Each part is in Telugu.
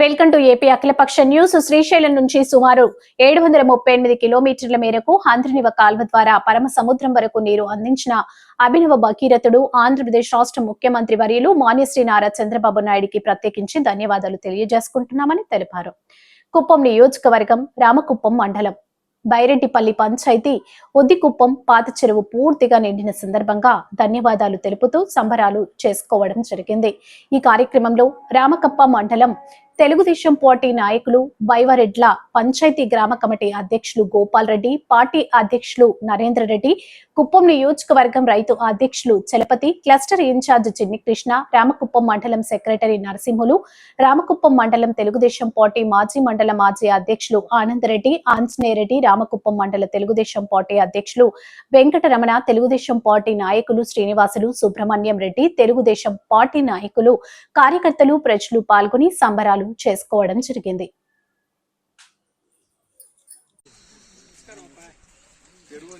Welcome to AP Akhilapaksha news. Srisailam నుంచి సుమారు ఏడు వందల ముప్పై ఎనిమిది కిలోమీటర్ల మేరకు ఆంధ్రనివ కాల్వ ద్వారా పరమ సముద్రం వరకు నీరు అందించిన అభినవ భగీరథుడు ఆంధ్రప్రదేశ్ రాష్ట్ర ముఖ్యమంత్రి వర్యులు మాన్యశ్రీ నారా చంద్రబాబు నాయుడికి ప్రత్యేకించి ధన్యవాదాలు తెలియజేసుకుంటున్నామని తెలిపారు. కుప్పం నియోజకవర్గం రామకుప్పం మండలం. బైరెడ్డిపల్లి పంచాయతీ ఉద్దికుప్పం పాత చెరువు పూర్తిగా నిండిన సందర్భంగా ధన్యవాదాలు తెలుపుతూ సంబరాలు చేసుకోవడం జరిగింది. ఈ కార్యక్రమంలో రామకప్ప మండలం తెలుగుదేశం పార్టీ నాయకులు బైవరెడ్ల పంచాయతీ గ్రామ కమిటీ అధ్యక్షులు గోపాల్ రెడ్డి పార్టీ అధ్యక్షులు నరేంద్ర రెడ్డి కుప్పం నియోజకవర్గం రైతు అధ్యక్షులు చలపతి క్లస్టర్ ఇన్ఛార్జ్ చిన్ని కృష్ణ రామకుప్పం మండలం సెక్రటరీ నరసింహులు రామకుప్పం మండలం తెలుగుదేశం పార్టీ మాజీ మండల మాజీ అధ్యక్షులు ఆనందరెడ్డి ఆంజనేయరెడ్డి రామకుప్పం మండల తెలుగుదేశం పార్టీ అధ్యక్షులు వెంకటరమణ తెలుగుదేశం పార్టీ నాయకులు శ్రీనివాసులు సుబ్రహ్మణ్యం రెడ్డి తెలుగుదేశం పార్టీ నాయకులు కార్యకర్తలు ప్రజలు పాల్గొని సంబరాలు చేసుకోవడం జరిగింది. చెరువు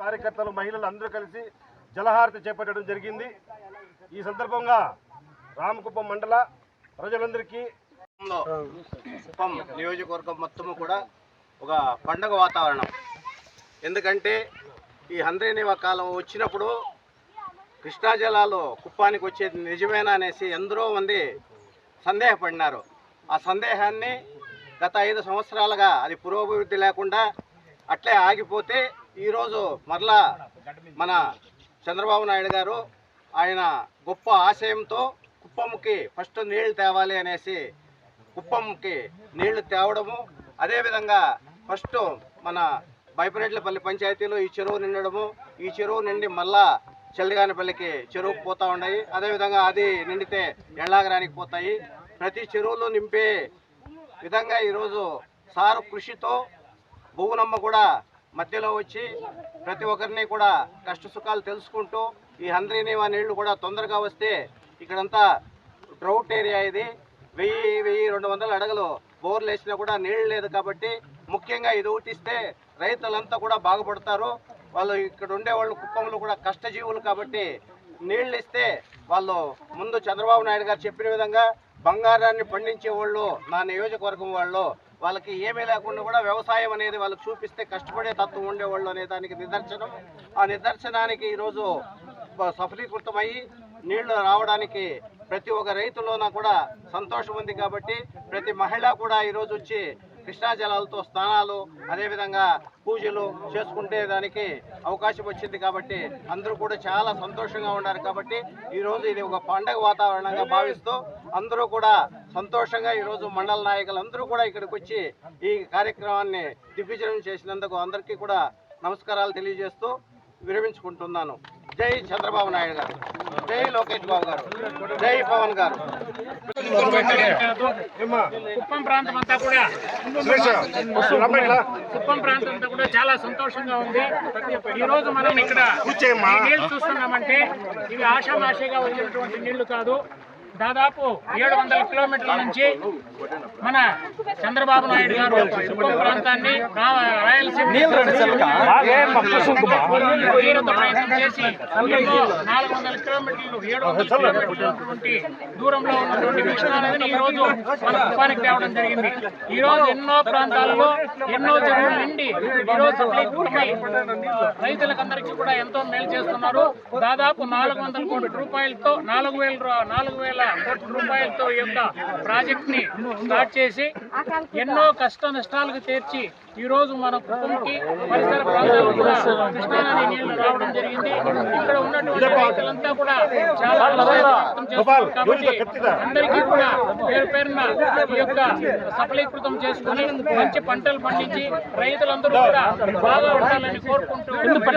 కార్యకర్తలు మహిళలు అందరూ కలిసి జలహారతి చేపట్టడం జరిగింది. ఈ సందర్భంగా రామకుప్పం మండల ప్రజలందరికీ కుప్పం నియోజకవర్గం మొత్తము కూడా ఒక పండగ వాతావరణం. ఎందుకంటే ఈ హంద్రీనివ కాలం వచ్చినప్పుడు కృష్ణా జలాలు కుప్పానికి వచ్చేది నిజమేనా అనేసి ఎందరో మంది సందేహపడినారు. ఆ సందేహాన్ని గత ఐదు సంవత్సరాలుగా అది పురోభివృద్ధి లేకుండా అట్లే ఆగిపోతే ఈరోజు మరలా మన చంద్రబాబు నాయుడు గారు ఆయన గొప్ప ఆశయంతో కుప్పంకి ఫస్ట్ నీళ్ళు తేవాలి అనేసి కుప్పంకి నీళ్ళు తేవడము అదేవిధంగా ఫస్ట్ మన బైపరెడ్లపల్లి పంచాయతీలో ఈ చెరువు నిండడము ఈ చెరువు నిండి మళ్ళా చెల్లిగానిపల్లికి చెరువుకు పోతూ ఉన్నాయి. అదేవిధంగా అది నిండితే ఎళ్ళాగరానికి పోతాయి. ప్రతి చెరువులో నింపే విధంగా ఈరోజు సారు కృషితో భువనమ్మ కూడా మధ్యలో వచ్చి ప్రతి ఒక్కరిని కూడా కష్ట సుఖాలు తెలుసుకుంటూ ఈ హంద్రీనీవా నీళ్ళు కూడా తొందరగా వస్తే ఇక్కడంతా డ్రౌట్ ఏరియా ఇది. వెయ్యి వెయ్యి రెండు వందల అడగలు బోర్లు వేసినా కూడా నీళ్ళు లేదు కాబట్టి ముఖ్యంగా ఇది ఊటిస్తే రైతులంతా కూడా బాగుపడతారు. వాళ్ళు ఇక్కడ ఉండే వాళ్ళు కుప్పంలో కూడా కష్టజీవులు కాబట్టి నీళ్ళు ఇస్తే వాళ్ళు ముందు చంద్రబాబు నాయుడు గారు చెప్పిన విధంగా బంగారాన్ని పండించే వాళ్ళు నా నియోజకవర్గం వాళ్ళు వాళ్ళకి ఏమీ లేకుండా కూడా వ్యవసాయం అనేది వాళ్ళకి చూపిస్తే కష్టపడే తత్వం ఉండేవాళ్ళు అనే దానికి నిదర్శనం. ఆ నిదర్శనానికి ఈరోజు సఫలీకృతమయ్యి నీళ్ళు రావడానికి ప్రతి ఒక్క రైతులోన కూడా సంతోషం ఉంది కాబట్టి ప్రతి మహిళ కూడా ఈరోజు వచ్చి కృష్ణా జలాలతో స్నానాలు అదేవిధంగా పూజలు చేసుకుంటే దానికి అవకాశం వచ్చింది కాబట్టి అందరూ కూడా చాలా సంతోషంగా ఉన్నారు కాబట్టి ఈరోజు ఇది ఒక పండగ వాతావరణంగా భావిస్తూ అందరూ కూడా సంతోషంగా ఈరోజు మండల నాయకులు అందరూ కూడా ఇక్కడికి వచ్చి ఈ కార్యక్రమాన్ని దిగ్విజయం చేసినందుకు అందరికీ కూడా నమస్కారాలు తెలియజేస్తూ విరమించుకుంటున్నాను. జై చంద్రబాబు నాయుడు గారు. జై లోకేష్ బాబు గారు. జై పవన్ గారు. కుప్పం ప్రాంతం అంతా కూడా కుప్పం ప్రాంతం అంతా కూడా చాలా సంతోషంగా ఉంది. ఈ రోజు మనం ఇక్కడ నీళ్ళు చూస్తున్నామంటే ఇవి ఆషామాషిగా వచ్చినటువంటి నీళ్ళు కాదు. దాదాపు ఏడు వందల కిలోమీటర్ల నుంచి మన చంద్రబాబు నాయుడు గారు కుప్పం ప్రాంతాన్ని రాయలసీమ ప్రయత్నం చేసి ఎన్నో నాలుగు వందల కిలోమీటర్లు ఏడు వందల కిలోమీటర్లు ఉన్నటువంటి దూరంలో ఉన్నటువంటి కృష్ణా నదిని ఈ రోజు మన కుప్పానికి తేవడం జరిగింది. ఈ రోజు ఎన్నో ప్రాంతాల్లో ఎన్నో చెరువులు నిండి ఈ రోజు రైతులకందరికీ కూడా ఎంతో మేలు చేస్తున్నారు. దాదాపు నాలుగు వందల కోట్ల రూపాయలతో నాలుగు వేల నాలుగు వేల కోట్ల రూపాయలతో ఈ యొక్క ప్రాజెక్ట్ని స్టార్ట్ చేసి ఎన్నో కష్ట నష్టాలకు తీర్చి ఈ రోజు మన కుటుంబకి పరిసర ప్రాంతాలకు కూడా కృష్ణానది నీళ్ళు రావడం జరిగింది. ఇక్కడ ఉన్నటువంటి రైతులంతా కూడా చాలా కాబట్టి అందరికీ కూడా పేరు పేరున ఈ యొక్క సఫలీకృతం చేసుకుని మంచి పంటలు పండించి రైతులందరూ కూడా బాగా ఉండాలని కోరుకుంటూ